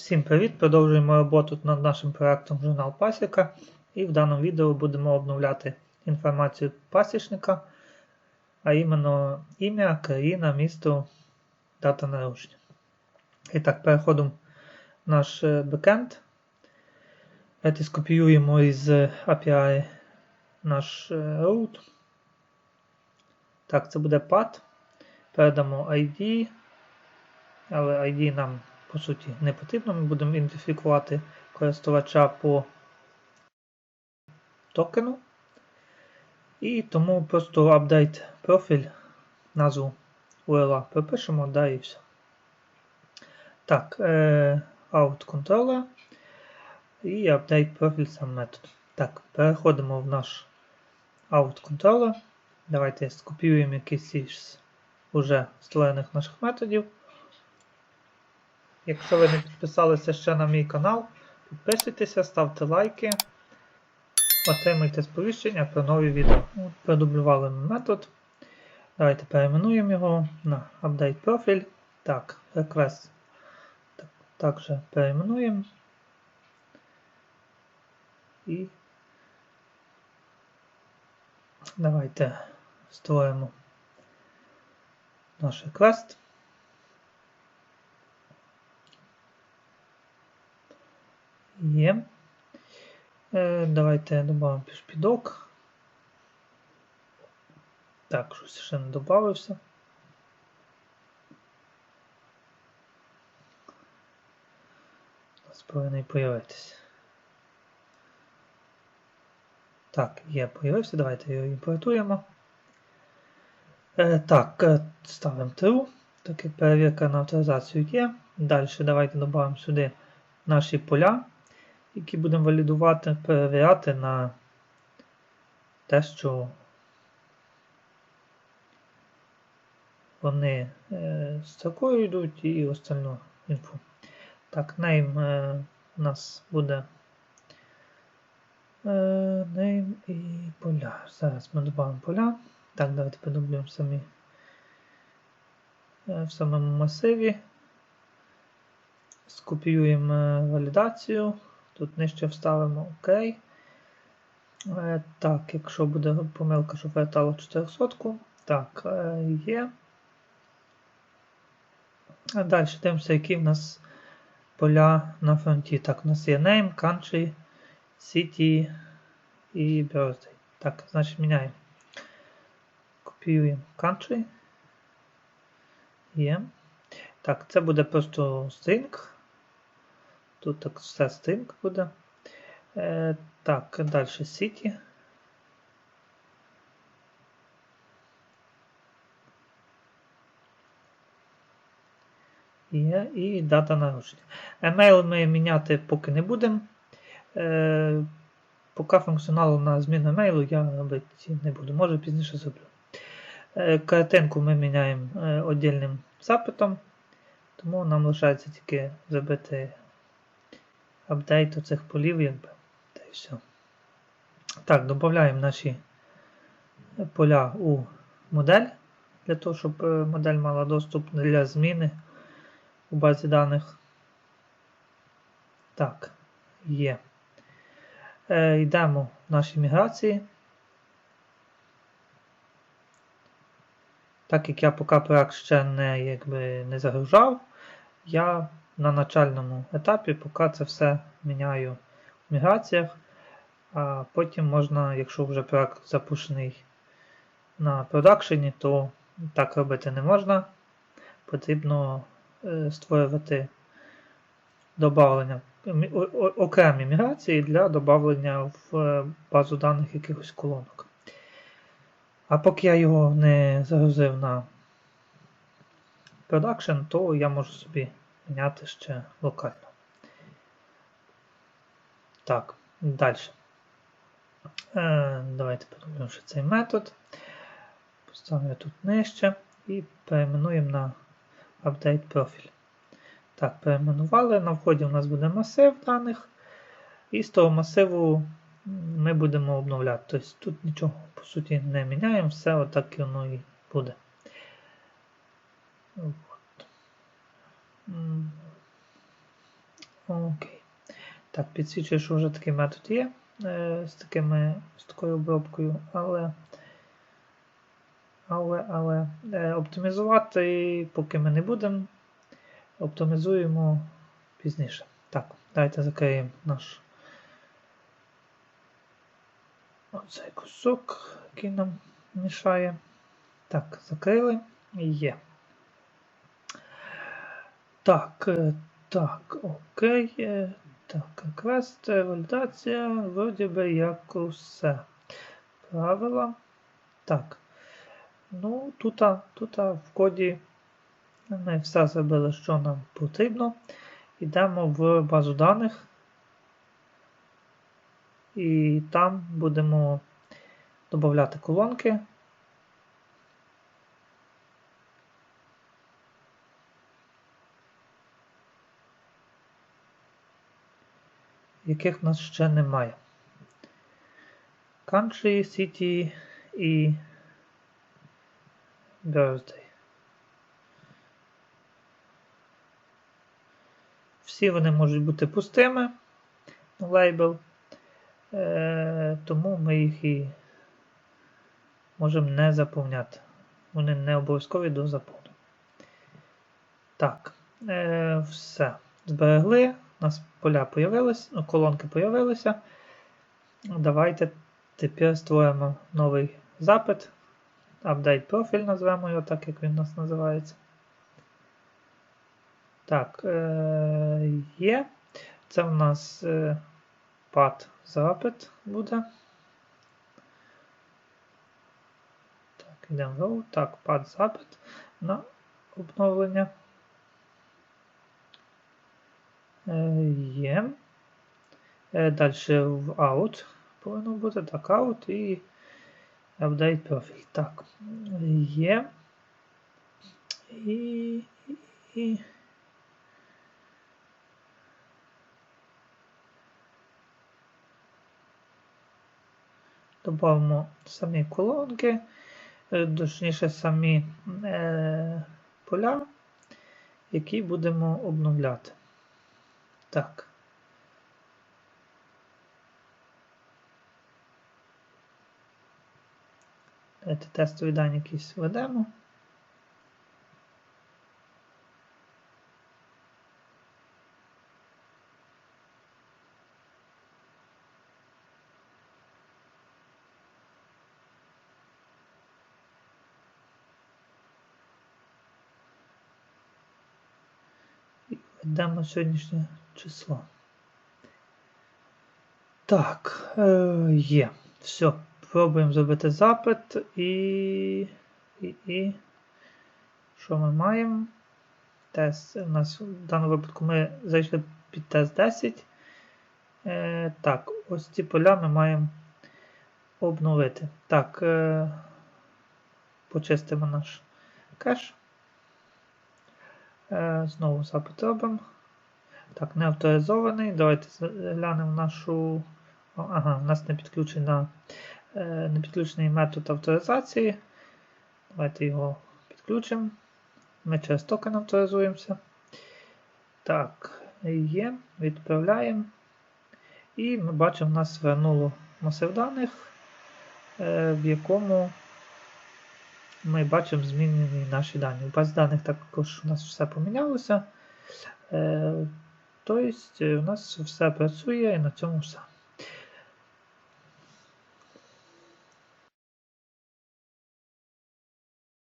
Всім привіт! Продовжуємо роботу над нашим проектом Журнал Пасіка. І в даному відео будемо обновляти інформацію пасічника, а іменно ім'я, країна, місто, дата народження. І так, переходимо в наш е, бекенд. Давайте скопіюємо із API наш е, root. Так, це буде path. Передамо ID, але ID нам по суті не потрібно. Ми будемо ідентифікувати користувача по токену. І тому просто апдейт профіль, назву URL пропишемо, да і все. Так, е, out controller і апдейт профіль сам метод. Так, переходимо в наш out controller. Давайте скопіюємо якийсь із уже створених наших методів. Якщо ви не підписалися ще на мій канал, підписуйтеся, ставте лайки, отримайте сповіщення про нові відео. От, Продублювали метод. Давайте перейменуємо його на Update профіль. Так, request так, також перейменуємо. І давайте створимо наш request. Є. Е, Давайте додамо пішпідок. Так, щось ще не додався. Ось повинен появитися. Так, є, появився. Давайте його імпортуємо. Е, так, е, ставимо true. Так як перевірка на авторизацію є. Далі давайте додамо сюди наші поля які будемо валідувати, перевіряти на те, що вони е, з такою йдуть і остальну інфу. Так, name е, у нас буде е, name і поля. Зараз ми додамо поля. Так, давайте подублюємо самі в самому масиві. Скопіюємо валідацію. Тут нижче вставимо ОК. Е, так, якщо буде помилка, що вертало 400. Так, е, є. А далі дивимося, які в нас поля на фронті. Так, у нас є name, country, city і birthday. Так, значить міняємо. Копіюємо country. Є. Так, це буде просто string. Тут так все стрінг буде. Е, Так, далі City. Є і дата народження. Емейл ми міняти поки не будемо. Е, Поки функціоналу на зміну емейлу я робити не буду, може пізніше зроблю. Е, Картинку ми міняємо е, віддільним запитом, тому нам лишається тільки зробити апдейт цих полів, якби. Та й все. Так, додаємо наші поля у модель, для того, щоб е, модель мала доступ для зміни у базі даних. Так, є. Е, Йдемо в наші міграції. Так як я поки проект ще не якби, не загружав, я на начальному етапі, поки це все міняю в міграціях. А потім можна, якщо вже проект запущений на продакшені, то так робити не можна. Потрібно е, створювати добавлення, окремі міграції для додавлення в е, базу даних якихось колонок. А поки я його не загрузив на продакшн, то я можу собі міняти ще локально. Так, далі. Е, Давайте подумаємо, що цей метод. Поставлю тут нижче і перейменуємо на Update профіль. Так, перейменували. На вході у нас буде масив даних. І з того масиву ми будемо обновляти. Тобто тут нічого, по суті, не міняємо, все отак і воно і буде. Окей. Так, підсвічує, що вже такий метод є е, з, такими, з такою обробкою, але, але, але е, оптимізувати поки ми не будемо. Оптимізуємо пізніше. Так, давайте закриємо наш оцей кусок, який нам мішає. Так, закрили і є. Так, е, так, окей. е, Так, квест, е, валідація, вроді би як усе. Правила. Так. Ну, тут, тут в коді ми все зробили, що нам потрібно. Йдемо в базу даних. І там будемо додати колонки. Яких в нас ще немає. Country, City і Birthday. Всі вони можуть бути пустими, лейбл, е, тому ми їх і можемо не заповняти. Вони не обов'язкові до заповнення. Так, е, все. Зберегли. У нас поля появилися, ну, колонки появилися. Давайте тепер створимо новий запит. Update профіль назвемо його так, як він у нас називається. Так, е- є. Це у нас е пад запит буде. Так, йдемо в Так, пад запит на обновлення. Е, Є. Е, Далі в out повинно бути. Так, out і update профіль. Так, є. І, і. Добавимо самі колонки, е, точніше самі е, поля, які будемо обновляти. Так. Давайте тестові дані якісь введемо. Введемо сьогоднішнє число. Так, е, є. Все. Пробуємо зробити запит і. І. і. Що ми маємо? Тест. У нас в даному випадку ми зайшли під тест 10. Е, Так, ось ці поля ми маємо обновити. Так, е, почистимо наш кеш. Е, Знову запит робимо. Так, не авторизований. Давайте глянемо нашу. Ага, у нас не підключена, е, не підключений метод авторизації. Давайте його підключимо. Ми через токен авторизуємося. Так, є, відправляємо. І ми бачимо, у нас звернуло масив даних, е, в якому ми бачимо змінені наші дані. У базі даних також у нас все помінялося. Тобто, у нас все працює і на цьому все.